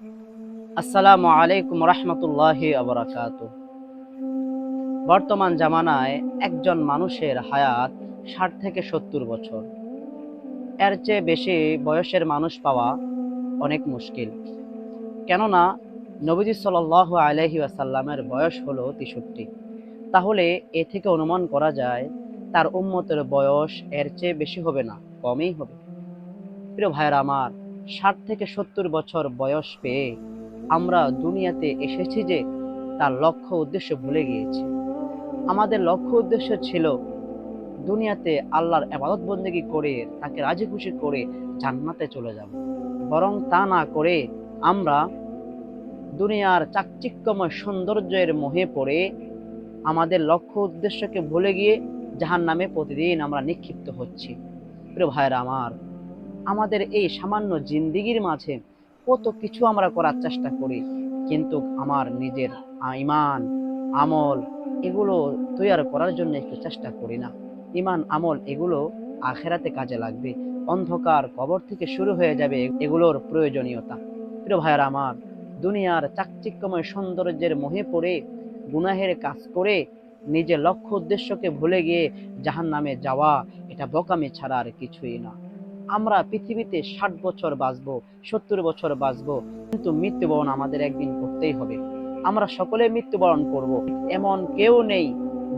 আসসালামু আলাইকুম রহমতুল্লাহি আবরাকাত বর্তমান জামানায় একজন মানুষের হায়াত ষাট থেকে সত্তর বছর। এর চেয়ে বেশি বয়সের মানুষ পাওয়া অনেক মুশকিল। কেননা নবীজি সাল আলহি আসাল্লামের বয়স হলো তেষট্টি। তাহলে এ থেকে অনুমান করা যায় তার উম্মতের বয়স এর চেয়ে বেশি হবে না, কমই হবে। প্রিয় ভাইয়ের আমার ষাট থেকে সত্তর বছর বয়স পেয়ে আমরা দুনিয়াতে এসেছি যে তার লক্ষ্য উদ্দেশ্য ভুলে গিয়েছি। আমাদের লক্ষ্য উদ্দেশ্য ছিল দুনিয়াতে আল্লাহর আবাদত বন্দেগী করে তাকে রাজি খুশি করে জান্নাতে চলে যাব। বরং তা না করে আমরা দুনিয়ার চাকচিক্যময় সৌন্দর্যের মোহে পড়ে আমাদের লক্ষ্য উদ্দেশ্যকে ভুলে গিয়ে জাহান নামে প্রতিদিন আমরা নিক্ষিপ্ত হচ্ছি। প্রিয় ভাইরা আমার আমাদের এই সামান্য জিন্দিগির মাঝে কত কিছু আমরা করার চেষ্টা করি, কিন্তু আমার নিজের ইমান, আমল এগুলো তৈরি করার জন্য একটু চেষ্টা করি না। ইমান, আমল এগুলো আখেরাতে কাজে লাগবে। অন্ধকার কবর থেকে শুরু হয়ে যাবে এগুলোর প্রয়োজনীয়তা। প্রিয় ভাইয়ার আমার, দুনিয়ার চাকচিক্যময় সৌন্দর্যের মোহে পড়ে, গুনাহের কাজ করে নিজের লক্ষ্য উদ্দেশ্যকে ভুলে গিয়ে জাহান নামে যাওয়া, এটা বোকামি ছাড়া আর কিছুই না। আমরা পৃথিবীতে ষাট বছর বাঁচবো, সত্তর বছর বাঁচবো, কিন্তু মৃত্যুবরণ আমাদের একদিন করতেই হবে। আমরা সকলে মৃত্যুবরণ করব। এমন কেউ নেই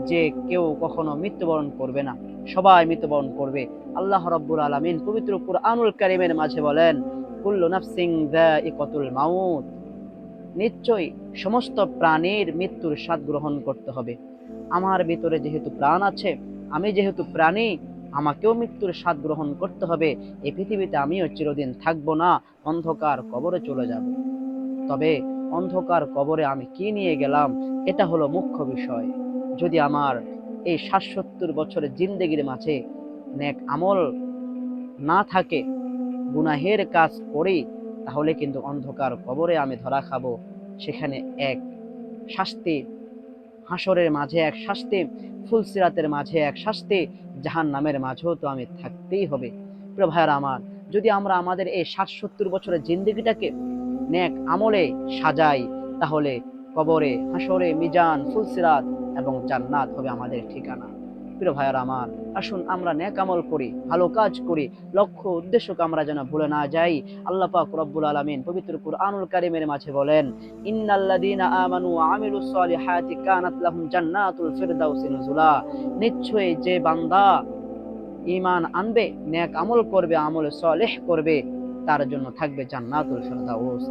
যে কেউ কখনো মৃত্যুবরণ করবে না। সবাই মৃত্যুবরণ করবে। আল্লাহ রব্বুল আলমিন পবিত্র কুরআনুল কারিমের মাঝে বলেন, কুল্লু নাফসিং ইকতুল মাউত। নিশ্চয়ই সমস্ত প্রাণীর মৃত্যুর স্বাদ গ্রহণ করতে হবে। আমার ভিতরে যেহেতু প্রাণ আছে, আমি যেহেতু প্রাণী আমাকেও মৃত্যুর স্বাদ গ্রহণ করতে হবে। এ পৃথিবীতে আমিও চিরদিন থাকব না, অন্ধকার কবরে চলে যাব। তবে অন্ধকার কবরে আমি কি নিয়ে গেলাম, এটা হলো মুখ্য বিষয়। যদি আমার এই ষাট সত্তর বছরের জিন্দেগির মাঝে নেক আমল না থাকে, গুনাহের কাজ করি, তাহলে কিন্তু অন্ধকার কবরে আমি ধরা খাব। সেখানে এক শাস্তি হাসরের মাঝে এক শাস্তি, ফুলসিরাতের মাঝে এক শাস্তি জাহান নামের মাঝেও তো আমি থাকতেই হবে। প্রভায়ার আমার, যদি আমরা আমাদের এই ষাট সত্তর বছরের জিন্দগিটাকে নেক আমলে সাজাই, তাহলে কবরে হাসরে মিজান, ফুলসিরাত এবং জান্নাত হবে আমাদের ঠিকানা। প্রিয় ভাইয়ার আমার, আসুন আমরা নেক আমল করি, ভালো কাজ করি, লক্ষ্য উদ্দেশ্যকে আমরা যেন ভুলে না যাই। আল্লাহ পাক রব্বুল আলামিন পবিত্র কুরআনুল কারীমের মাঝে বলেন নিশ্চয়ই যে বান্দা ইমান আনবে নেক আমল করবে, আমল সালেহ করবে, তার জন্য থাকবে জান্নাতুল ফিরদাউস।